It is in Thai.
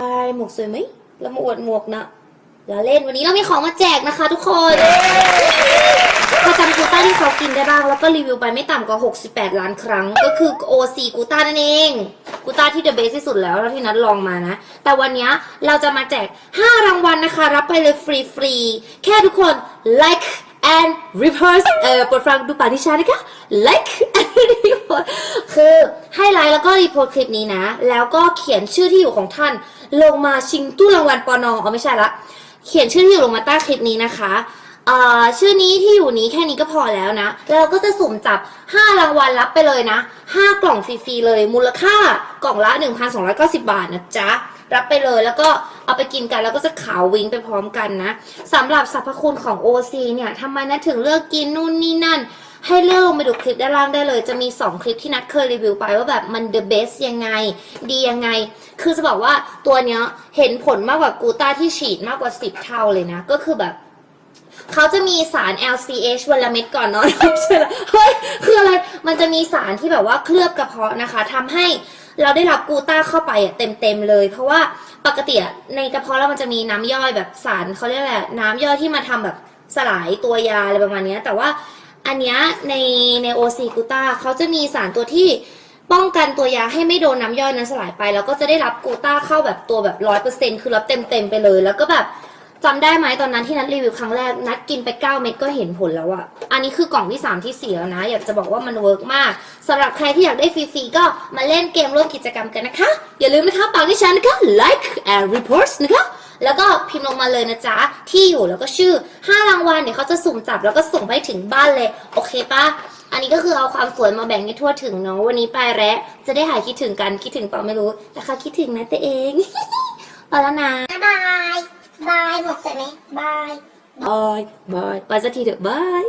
ไปหมวกสวยไหมเรามาอวดหมวกนะเราเล่นวันนี้เรามีของมาแจกนะคะ ทุกคนพอจำกูต้าที่เขากินได้บ้าง แล้วก็รีวิวไปไม่ต่ำกว่า 68 ล้านครั้ง ก็คือ OC กูต้านั่นเอง กูต้าที่เดอะเบสที่สุดแล้วแล้วที่นัดลองมานะ แต่วันนี้เราจะมาแจก 5 รางวัลนะคะ รับไปเลยฟรีฟรีๆ แค่ทุกคน like and repost เอ่อโปรดฟังดูปากที่ชานะคะ like and repost คือให้ไลค์แล้วก็รีโพสต์คลิปนี้นะ แล้วก็เขียนชื่อที่อยู่ของท่าน ลงมาชิงตู้รางวัลปอนออ๋อไม่ใช่ละ เขียนชื่อที่อยู่ลงมาใต้คลิปนี้นะคะเอ่อชื่อนี้ที่อยู่นี้แค่นี้ก็พอแล้วนะ แล้วเราก็จะสุ่มจับ 5 รางวัลรับไปเลยนะ 5 กล่องฟรีๆเลย มูลค่ากล่องละ 1,290 บาทนะจ๊ะ รับไปเลยแล้วก็เอาไปกินกันแล้วก็จะขาววิงไปพร้อมกันนะสำหรับสรรพคุณของ OC เนี่ยทำไมนะถึงเลือกกินนู่นนี่นั่น ให้เลือกลงไปดูคลิปด้านล่างได้เลย จะมี 2 คลิปที่นัดเคยรีวิวไปว่าแบบมัน the best ยังไง ดียังไง คือจะบอกว่าตัวเนี้ยเห็นผลมากกว่ากูต้าที่ฉีดมากกว่า 10 เท่าเลยนะ ก็คือแบบเขาจะมีสาร LCH วันละเม็ดก่อนนอนใช่ละเฮ้ยคืออะไร มันจะมีสารที่แบบว่าเคลือบกระเพาะนะคะทำให้เราได้รับกูต้าเข้าไปอะเต็มๆเลย เพราะว่าปกติในกระเพาะแล้วมันจะมีน้ำย่อยแบบสารเขาเรียกอะไรอะน้ำย่อยที่มาทำแบบสลายตัวยาอะไรประมาณนี้แต่ว่า อันเนี้ยในในโอซีกูต้าเขาจะมีสารตัวที่ป้องกันตัวยาให้ไม่โดนน้ำย่อยนั้นสลายไป แล้วก็จะได้รับกูต้าเข้าแบบตัวแบบร้อยเปอร์เซ็นคือรับเต็มๆไปเลย แล้วก็แบบจำได้ไหมตอนนั้นที่นัดรีวิวครั้งแรก นัดกินไป 9 เม็ดก็เห็นผลแล้วอะอันนี้คือกล่องที่ 3 ที่ 4 แล้วนะ อยากจะบอกว่ามันเวิร์กมากสำหรับใครที่อยากได้ฟรีๆ ก็มาเล่นเกมร่วมกิจกรรมกันนะคะ อย่าลืมนะคะปากที่ฉันนะคะ like and report นะคะ แล้วก็พิมพ์ลงมาเลยนะจ๊ะ ที่อยู่แล้วก็ชื่อ 5 รางวัลเดี๋ยวเขาจะสุ่มจับแล้วก็ส่งไปถึงบ้านเลย โอเคปะอันนี้ก็คือเอาความสวยมาแบ่งให้ทั่วถึงเนาะวันนี้ไปแล้วจะได้หายคิดถึงกันคิดถึงเปล่าไม่รู้แต่ค่ะคิดถึงนะตัวเองไปแล้วนะบายบายหมดเลยไหมบายบายบายไปสักทีเถอะบาย